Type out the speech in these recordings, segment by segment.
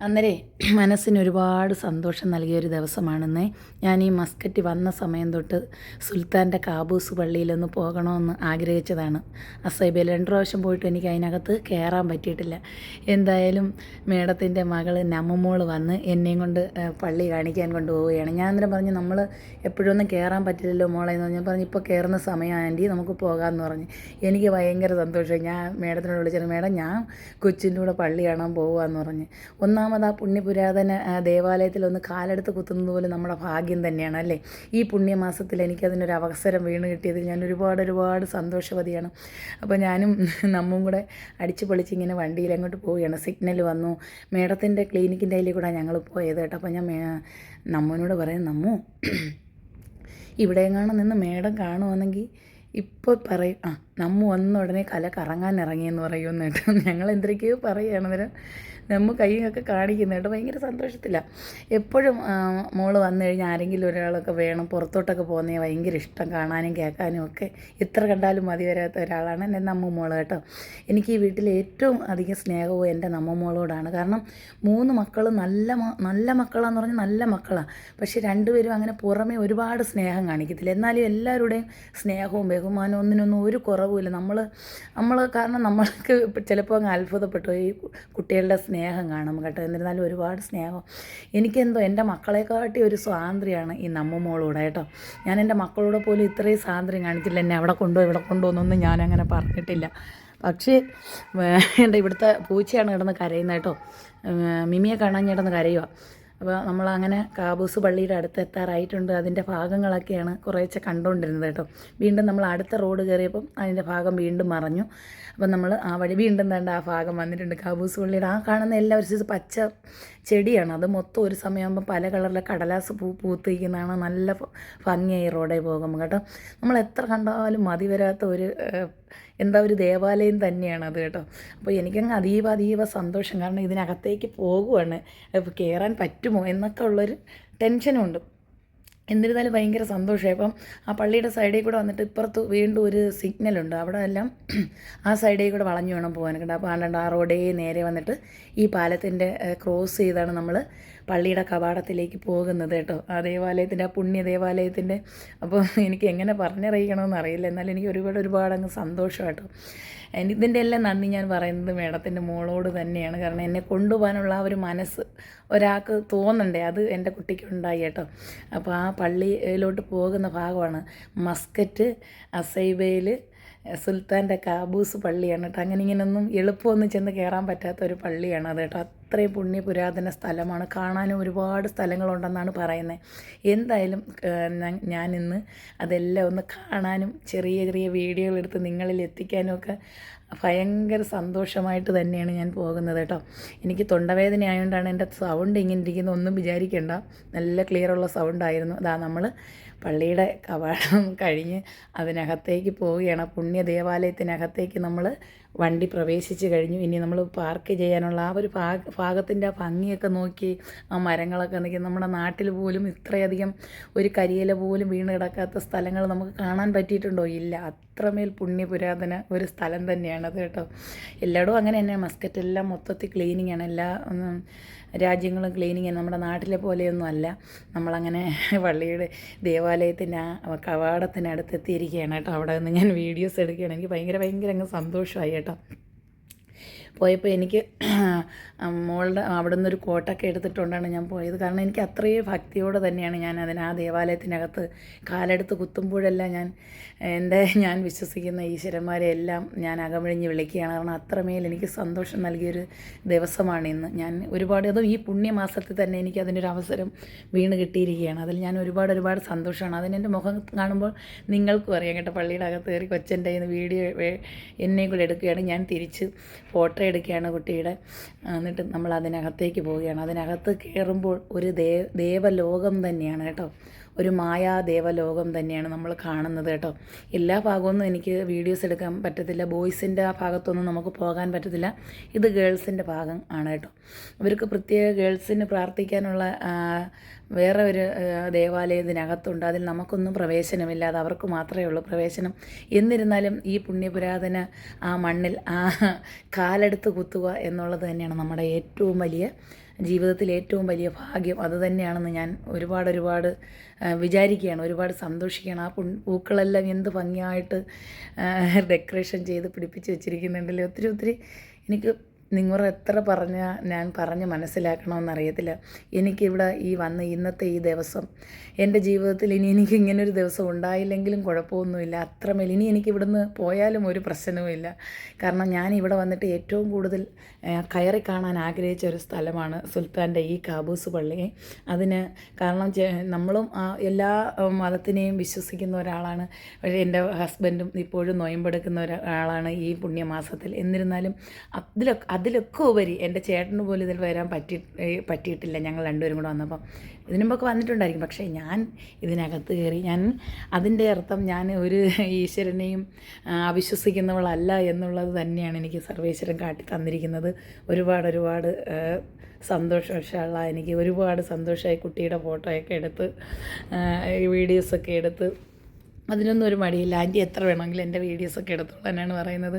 അന്നേരേ മനസ്സിന് ഒരുപാട് സന്തോഷം നൽകിയ ഒരു ദിവസമാണെന്നേ. ഞാൻ ഈ മസ്കറ്റ് വന്ന സമയം തൊട്ട് സുൽത്താന്റെ കാബൂസ് പള്ളിയിലൊന്ന് പോകണമെന്ന് ആഗ്രഹിച്ചതാണ്. അസൈബയിൽ രണ്ട് പ്രാവശ്യം പോയിട്ട് എനിക്ക് അതിനകത്ത് കയറാൻ പറ്റിയിട്ടില്ല. എന്തായാലും മേഡത്തിന്റെ മകൾ നമ്മമോൾ വന്ന് എന്നെയും കൊണ്ട് പള്ളി കാണിക്കാൻ കൊണ്ടുപോവുകയാണ്. ഞാൻ അന്നേരം പറഞ്ഞു നമ്മൾ എപ്പോഴൊന്നും കയറാൻ പറ്റില്ലല്ലോ മോളെ എന്ന് ഞാൻ പറഞ്ഞു ഇപ്പോൾ കയറുന്ന സമയം നമുക്ക് പോകാമെന്ന് പറഞ്ഞു. എനിക്ക് ഭയങ്കര സന്തോഷമായി ഞാൻ മേഡത്തിനോട് വിളിച്ചത് മേഡം ഞാൻ കൊച്ചിന്റെ കൂടെ പള്ളി കാണാൻ പോകാമെന്ന് പറഞ്ഞ്. ഒന്നാമത് ആ പുണ്യപുരാതന ദേവാലയത്തിൽ ഒന്ന് കാലെടുത്ത് കുത്തുന്നത് പോലും നമ്മുടെ ഭാഗ്യം തന്നെയാണ് അല്ലേ? ഈ പുണ്യമാസത്തിൽ എനിക്കതിനൊരു അവസരം വീണ് കിട്ടിയതിൽ ഞാൻ ഒരുപാട് ഒരുപാട് സന്തോഷവതിയാണ്. അപ്പോൾ ഞാനും നമ്മും കൂടെ അടിച്ചു പൊളിച്ച് ഇങ്ങനെ വണ്ടിയിൽ അങ്ങോട്ട് പോവുകയാണ്. സിഗ്നൽ വന്നു. മേഡത്തിന്റെ ക്ലിനിക്കിന്റെ അതിൽ കൂടെ ഞങ്ങൾ പോയത് കേട്ടോ. അപ്പോൾ ഞാൻ നമ്മനോട് പറയാം നമ്മു ഇവിടെ എങ്ങാനും നിന്ന് മേഡം കാണുവാണെങ്കിൽ ഇപ്പോൾ പറയും ആ നമ്മ വന്ന ഉടനെ കല കറങ്ങാൻ ഇറങ്ങിയെന്ന് പറയുമെന്ന് കേട്ടോ. ഞങ്ങൾ എന്തൊക്കെയോ പറയുകയാണ് അന്നേരം. നമ്മ കൈയൊക്കെ കാണിക്കുന്നത് കേട്ടോ. ഭയങ്കര സന്തോഷത്തില്ല എപ്പോഴും മോൾ വന്നു കഴിഞ്ഞാൽ ആരെങ്കിലും ഒരാളൊക്കെ വേണം പുറത്തോട്ടൊക്കെ പോകുന്നേ ഭയങ്കര ഇഷ്ടം. കാണാനും കേൾക്കാനും ഒക്കെ. എത്ര കണ്ടാലും മതി വരാത്ത ഒരാളാണ് എന്റെ നമ്മ മോൾ കേട്ടോ. എനിക്ക് ഈ വീട്ടിൽ ഏറ്റവും അധികം സ്നേഹവും എന്റെ നമ്മ മോളോടാണ്. കാരണം മൂന്ന് മക്കൾ നല്ല നല്ല മക്കളാന്ന് പറഞ്ഞാൽ നല്ല മക്കളാണ് പക്ഷെ രണ്ടുപേരും അങ്ങനെ പുറമേ ഒരുപാട് സ്നേഹം കാണിക്കത്തില്ല. എന്നാലും എല്ലാവരുടെയും സ്നേഹവും ബഹുമാനവും ഒന്നിനൊന്നും ഒരു കുറവുമില്ല. നമ്മൾ നമ്മൾ കാരണം നമ്മൾക്ക് ചിലപ്പോൾ അങ്ങ് അത്ഭുതപ്പെട്ടു. ഈ കുട്ടികളുടെ സ്നേഹം കാണും കേട്ടോ. എന്നിരുന്നാലും ഒരുപാട് സ്നേഹം. എനിക്കെന്തോ എന്റെ മക്കളെക്കാട്ടി ഒരു സ്വാതന്ത്ര്യമാണ് ഈ നമ്മ മോളൂടെ കേട്ടോ. ഞാൻ എന്റെ മക്കളോട് പോലും ഇത്രയും സ്വാതന്ത്ര്യം കാണിച്ചില്ല. എന്നെ അവിടെ കൊണ്ടുപോയി ഇവിടെ കൊണ്ടുപോകുന്നൊന്നും ഞാനങ്ങനെ പറഞ്ഞിട്ടില്ല. പക്ഷേ എന്റെ ഇവിടുത്തെ പൂച്ചയാണ് കിടന്ന് കരയുന്നത് കേട്ടോ. മിമിയെ കാണാൻ കിടന്ന് കരയുക അപ്പോൾ നമ്മൾ അങ്ങനെ കാബൂസ് പള്ളിയുടെ അടുത്ത് എത്താറായിട്ടുണ്ട് അതിന്റെ ഭാഗങ്ങളൊക്കെയാണ് കുറേശ്ശെ കണ്ടുകൊണ്ടിരുന്നത് കേട്ടോ. വീണ്ടും നമ്മൾ അടുത്ത റോഡ് കയറിയപ്പം അതിന്റെ ഭാഗം വീണ്ടും മറഞ്ഞു. അപ്പം നമ്മൾ ആ വഴി വീണ്ടും തേണ്ട ആ ഭാഗം വന്നിട്ടുണ്ട് കാബൂസ് പള്ളിയുടെ. ആ കാണുന്ന എല്ലാ ഒരു പച്ച ചെടിയാണ്. അത് മൊത്തം ഒരു സമയമാകുമ്പോൾ പല കളറിലെ കടലാസ് പൂ പൂത്തിരിക്കുന്നതാണ് നല്ല ഭംഗിയായി റോഡിൽ പോകുമ്പോൾ കേട്ടോ. നമ്മൾ എത്ര കണ്ടാലും മതി വരാത്ത ഒരു എന്താ ഒരു ദേവാലയം തന്നെയാണ് അത് കേട്ടോ. അപ്പോൾ എനിക്കങ്ങ് അതീവ അതീവ സന്തോഷം. കാരണം ഇതിനകത്തേക്ക് പോകുവാണ്. കയറാൻ പറ്റുമോ എന്നൊക്കെ ഉള്ളൊരു ടെൻഷനും ഉണ്ട് എന്നിരുന്നാലും ഭയങ്കര സന്തോഷമായി. അപ്പം ആ പള്ളിയുടെ സൈഡിൽ കൂടെ വന്നിട്ട് ഇപ്പുറത്ത് വീണ്ടും ഒരു സിഗ്നലുണ്ട് അവിടെ എല്ലാം ആ സൈഡിൽ കൂടെ വളഞ്ഞു വേണം പോകാനൊക്കെ അപ്പോൾ ആ റോഡേ നേരെ വന്നിട്ട് ഈ പാലത്തിന്റെ ക്രോസ് ചെയ്താണ് നമ്മൾ പള്ളിയുടെ കവാടത്തിലേക്ക് പോകുന്നത് കേട്ടോ. ആ ദേവാലയത്തിന്റെ ആ പുണ്യ ദേവാലയത്തിന്റെ അപ്പോൾ എനിക്ക് എങ്ങനെ പറഞ്ഞറിയിക്കണമെന്ന് അറിയില്ല. എന്നാലും എനിക്ക് ഒരുപാട് ഒരുപാട് അങ്ങ് സന്തോഷം കേട്ടോ. ഇതിന്റെ എല്ലാം നന്ദി ഞാൻ പറയുന്നത് മേഡത്തിന്റെ മോളോട് തന്നെയാണ്. കാരണം എന്നെ കൊണ്ടുപോകാനുള്ള ആ ഒരു മനസ്സ് ഒരാൾക്ക് തോന്നണ്ടേ. അത് എന്റെ കുട്ടിക്ക് ഉണ്ടായി കേട്ടോ. അപ്പോൾ ആ പള്ളിയിലോട്ട് പോകുന്ന ഭാഗമാണ് മസ്കറ്റ് അസൈബയിൽ സുൽത്താന്റെ കാബൂസ് പള്ളിയാണ് കേട്ടോ. അങ്ങനെ ഇങ്ങനെയൊന്നും എളുപ്പമൊന്നും ചെന്ന് കയറാൻ പറ്റാത്ത ഒരു പള്ളിയാണ് അത് കേട്ടോ. അത്രയും പുണ്യ പുരാതന സ്ഥലമാണ്. കാണാനും ഒരുപാട് സ്ഥലങ്ങളുണ്ടെന്നാണ് പറയുന്നത് എന്തായാലും ഞാൻ- ഇന്ന് അതെല്ലാം ഒന്ന് കാണാനും ചെറിയ ചെറിയ വീഡിയോകൾ എടുത്ത് നിങ്ങളിൽ എത്തിക്കാനും ഒക്കെ ഭയങ്കര സന്തോഷമായിട്ട് തന്നെയാണ് ഞാൻ പോകുന്നത് കേട്ടോ. എനിക്ക് തൊണ്ടവേദന ആയതുകൊണ്ടാണ് എന്റെ സൗണ്ട് ഇങ്ങനെ ഇരിക്കുന്നത്. ഒന്നും വിചാരിക്കേണ്ട. നല്ല ക്ലിയറുള്ള സൗണ്ടായിരുന്നു. അതാ നമ്മൾ പള്ളിയുടെ കവാടം കഴിഞ്ഞ് അതിനകത്തേക്ക് പോവുകയാണ്. പുണ്യ ദേവാലയത്തിനകത്തേക്ക് നമ്മൾ വണ്ടി പ്രവേശിച്ച് കഴിഞ്ഞു. ഇനി നമ്മൾ പാർക്ക് ചെയ്യാനുള്ള ആ ഒരു ഭാഗ ഭാഗത്തിന്റെ ആ ഭംഗിയൊക്കെ നോക്കി ആ മരങ്ങളൊക്കെ നിൽക്കും നമ്മുടെ നാട്ടിൽ പോലും ഇത്രയധികം ഒരു കരിയില പോലും വീണ് കിടക്കാത്ത സ്ഥലങ്ങൾ നമുക്ക് കാണാൻ പറ്റിയിട്ടുണ്ടോ? ഇല്ല. അത്രമേൽ പുണ്യപുരാതന ഒരു സ്ഥലം തന്നെയാണത് കേട്ടോ. എല്ലായിടവും അങ്ങനെ തന്നെ. മസ്കറ്റ് എല്ലാം മൊത്തത്തിൽ ക്ലീനിങ് ആണ്. എല്ലാ രാജ്യങ്ങളും ക്ലീനിങ് നമ്മുടെ നാട്ടിലെ പോലെയൊന്നും അല്ല. നമ്മളങ്ങനെ പള്ളിയുടെ ദേവാലയത്തിന്റെ ആ കവാടത്തിനടുത്ത് എത്തിയിരിക്കുകയാണ് കേട്ടോ. അവിടെ നിന്ന് ഞാൻ വീഡിയോസ് എടുക്കുകയാണ് എനിക്ക് ഭയങ്കര ഭയങ്കര അങ്ങ് സന്തോഷമായി കേട്ടോ. പോയപ്പോൾ എനിക്ക് മോളുടെ അവിടെ നിന്നൊരു കോട്ടൊക്കെ എടുത്തിട്ടുകൊണ്ടാണ് ഞാൻ പോയത്. കാരണം എനിക്ക് അത്രയും ഭക്തിയോടെ തന്നെയാണ് ഞാൻ അതിന് ആ ദേവാലയത്തിനകത്ത് കാലെടുത്ത് കുത്തുമ്പോഴെല്ലാം ഞാൻ എന്റെ ഞാൻ വിശ്വസിക്കുന്ന ഈശ്വരന്മാരെ എല്ലാം ഞാൻ അകമഴിഞ്ഞ് വിളിക്കുകയാണ്. കാരണം അത്രമേൽ എനിക്ക് സന്തോഷം നൽകിയൊരു ദിവസമാണ് ഇന്ന്. ഞാൻ ഒരുപാട് അതും ഈ പുണ്യമാസത്തിൽ തന്നെ എനിക്ക് അതിനൊരു അവസരം വീണ് കിട്ടിയിരിക്കുകയാണ്. അതിൽ ഞാൻ ഒരുപാട് ഒരുപാട് സന്തോഷമാണ്. അതിനെന്റെ മുഖം കാണുമ്പോൾ നിങ്ങൾക്കും അറിയാം കേട്ടോ പള്ളിയുടെ അകത്ത് കയറി കൊച്ചന്റെ വീഡിയോ എന്നെ കൂടെ എടുക്കുകയാണ്. ഞാൻ തിരിച്ച് ഫോട്ടോ എടുക്കുകയാണ് കുട്ടിയുടെ. എന്നിട്ട് നമ്മൾ അതിനകത്തേക്ക് പോവുകയാണ്. അതിനകത്ത് കയറുമ്പോൾ ഒരു ദേ ദേവലോകം തന്നെയാണ് കേട്ടോ. ഒരു മായാ ദേവലോകം തന്നെയാണ് നമ്മൾ കാണുന്നത് കേട്ടോ. എല്ലാ ഭാഗമൊന്നും എനിക്ക് വീഡിയോസ് എടുക്കാൻ പറ്റത്തില്ല. ബോയ്സിന്റെ ആ ഭാഗത്തൊന്നും നമുക്ക് പോകാൻ പറ്റത്തില്ല. ഇത് ഗേൾസിന്റെ ഭാഗം ആണ് കേട്ടോ. ഇവർക്ക് പ്രത്യേക ഗേൾസിന് പ്രാർത്ഥിക്കാനുള്ള വേറെ ഒരു ദേവാലയം ഇതിനകത്തുണ്ട്. അതിൽ നമുക്കൊന്നും പ്രവേശനമില്ല. അത് അവർക്ക് മാത്രമേ ഉള്ളൂ പ്രവേശനം. എന്നിരുന്നാലും ഈ പുണ്യപുരാതന ആ മണ്ണിൽ ആ കാലെടുത്ത് കുത്തുക എന്നുള്ളത് തന്നെയാണ് നമ്മുടെ ഏറ്റവും വലിയ ജീവിതത്തിൽ ഏറ്റവും വലിയ ഭാഗ്യം. അത് തന്നെയാണെന്ന് ഞാൻ ഒരുപാട് ഒരുപാട് വിചാരിക്കുകയാണ്. ഒരുപാട് സന്തോഷിക്കുകയാണ്. ആ പൂക്കളെല്ലാം എന്ത് ഭംഗിയായിട്ട് ഡെക്കറേഷൻ ചെയ്ത് പിടിപ്പിച്ച് വെച്ചിരിക്കുന്നുണ്ടല്ലോ? ഒത്തിരി ഒത്തിരി എനിക്ക് നിങ്ങൾ എത്ര പറഞ്ഞാൽ ഞാൻ പറഞ്ഞ് മനസ്സിലാക്കണമെന്നറിയത്തില്ല എനിക്കിവിടെ ഈ വന്ന ഇന്നത്തെ ഈ ദിവസം എന്റെ ജീവിതത്തിൽ ഇനി എനിക്ക് ഇങ്ങനൊരു ദിവസം ഉണ്ടായില്ലെങ്കിലും കുഴപ്പമൊന്നുമില്ല. അത്രമേൽ ഇനി എനിക്ക് ഇവിടുന്ന് പോയാലും ഒരു പ്രശ്നവുമില്ല. കാരണം ഞാൻ ഇവിടെ വന്നിട്ട് ഏറ്റവും കൂടുതൽ കയറി കാണാൻ ആഗ്രഹിച്ച ഒരു സ്ഥലമാണ് സുൽത്താന്റെ ഈ കാബൂസ് പള്ളി. അതിന് കാരണം നമ്മളും എല്ലാ മതത്തിനെയും വിശ്വസിക്കുന്ന ഒരാളാണ്. പക്ഷേ എന്റെ ഹസ്ബൻഡും ഇപ്പോഴും നൊയമ്പെടുക്കുന്ന ഒരാളാണ് ഈ പുണ്യമാസത്തിൽ. എന്നിരുന്നാലും അതിലൊക്കെ അതിലൊക്കെ ഉപരി എന്റെ ചേട്ടന് പോലും ഇതിൽ വരാൻ പറ്റി പറ്റിയിട്ടില്ല. ഞങ്ങൾ രണ്ടുപേരും കൂടെ വന്നപ്പം ഇതിനു മുമ്പൊക്കെ വന്നിട്ടുണ്ടായിരിക്കും. പക്ഷേ ഞാൻ ഇതിനകത്ത് കയറി ഞാൻ അതിന്റെ അർത്ഥം ഞാൻ ഒരു ഈശ്വരനെയും അവിശ്വസിക്കുന്നവളല്ല എന്നുള്ളത് തന്നെയാണ് എനിക്ക് സർവേശ്വരൻ കാട്ടി തന്നിരിക്കുന്നത്. ഒരുപാട് ഒരുപാട് സന്തോഷം എനിക്ക് ഒരുപാട് സന്തോഷമായി കുട്ടിയുടെ ഫോട്ടോയൊക്കെ എടുത്ത് വീഡിയോസൊക്കെ എടുത്ത്. അതിനൊന്നും ഒരു മടിയില്ല. ആന്റി എത്ര വേണമെങ്കിലും എന്റെ വീഡിയോസൊക്കെ എടുത്തോളാനാണ് പറയുന്നത്.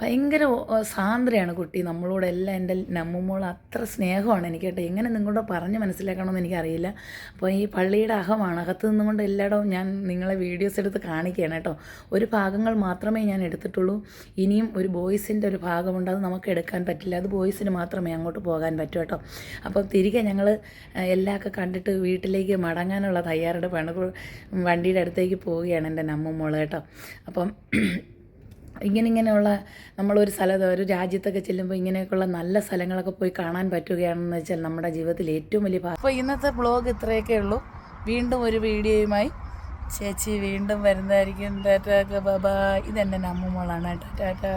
ഭയങ്കര സാന്ദ്രയാണ് കുട്ടി. നമ്മളോടെല്ലാം എന്റെ നമ്മുമോൾ അത്ര സ്നേഹമാണ് എനിക്ക് കേട്ടോ എങ്ങനെ നിങ്ങളോട് പറഞ്ഞ് മനസ്സിലാക്കണമെന്ന് എനിക്കറിയില്ല. അപ്പോൾ ഈ പള്ളിയുടെ അഹമാണ് അകത്ത് നിന്നുകൊണ്ട് എല്ലായിടവും ഞാൻ നിങ്ങളെ വീഡിയോസ് എടുത്ത് കാണിക്കുകയാണ് കേട്ടോ. ഒരു ഭാഗങ്ങൾ മാത്രമേ ഞാൻ എടുത്തിട്ടുള്ളൂ. ഇനിയും ഒരു ബോയ്സിന്റെ ഒരു ഭാഗമുണ്ട്. അത് നമുക്ക് എടുക്കാൻ പറ്റില്ല. അത് ബോയ്സിന് മാത്രമേ അങ്ങോട്ട് പോകാൻ പറ്റൂ കേട്ടോ. അപ്പോൾ തിരികെ ഞങ്ങൾ എല്ലാമൊക്കെ കണ്ടിട്ട് വീട്ടിലേക്ക് മടങ്ങാനുള്ള തയ്യാറെടുപ്പാണ്. വണ്ടിയുടെ അടുത്തേക്ക് പോവുകയാണ് എന്റെ നമ്മുമോൾ കേട്ടോ. അപ്പം ഇങ്ങനെ ഇങ്ങനെയുള്ള നമ്മളൊരു സ്ഥലത്ത് ഒരു രാജ്യത്തൊക്കെ ചെല്ലുമ്പോൾ ഇങ്ങനെയൊക്കെയുള്ള നല്ല സ്ഥലങ്ങളൊക്കെ പോയി കാണാൻ പറ്റുകയാണെന്ന് വെച്ചാൽ നമ്മുടെ ജീവിതത്തിൽ ഏറ്റവും വലിയ ഭാഗം അപ്പോൾ ഇന്നത്തെ ബ്ലോഗ് ഇത്രയൊക്കെ ഉള്ളൂ. വീണ്ടും ഒരു വീഡിയോയുമായി. ചേച്ചി വീണ്ടും വരുന്നതായിരിക്കും. ടാറ്റാ ബബാ. ഇതെന്റെ നമ്മമ്മോളാണ് ടാറ്റാ.